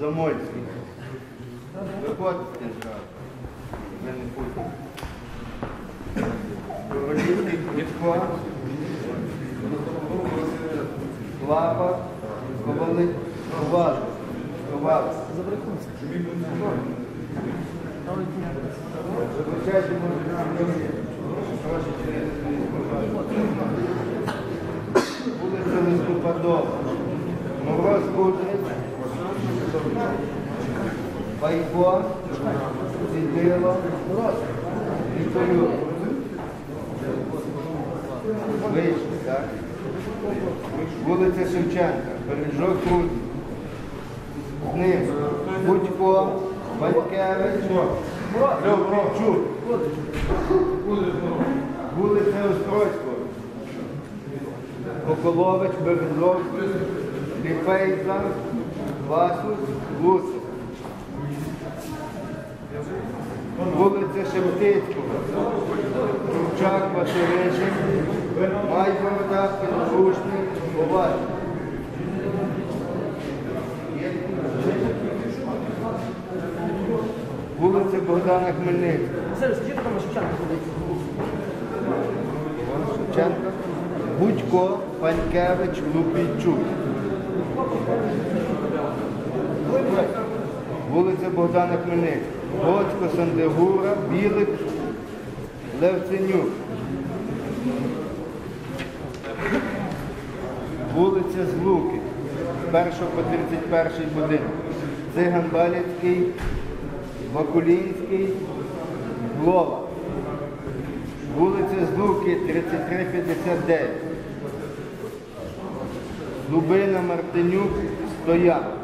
Замольський. Виходьте зразу. Ви не пустите. Королівський Дідко. Лапа. Ковали. Ковали. Ковали. Вибачайте, може, трошечки Вулиця Листопадова. Мороз Кудрик. Байко. Сідило. Вікторюк. Вийшли, так? Вулиця Шевченка. Бережок Рудник. З ним Будько, Батькевич, Льовчук. Вулиця Острозького. Коколович, Березов, Ліпейза, Васус, Лусик. Вулиця Шептицького, Турчак, Василишин, Майборода, Підрушник, Коваль. Вулиця Богдана Хмельницького. Шевченка, Будько, Панькевич, Лупійчук. Вулиця Богдана Хмельницького. Гоцько, Сандегура, Білик, Левценюк. Вулиця Злуки, з 1 по 31 будинок. Циган Баляцький, Вакулінський, Глова. Вулиця Злуки, 3359. Лубина Мартинюк, Стоян.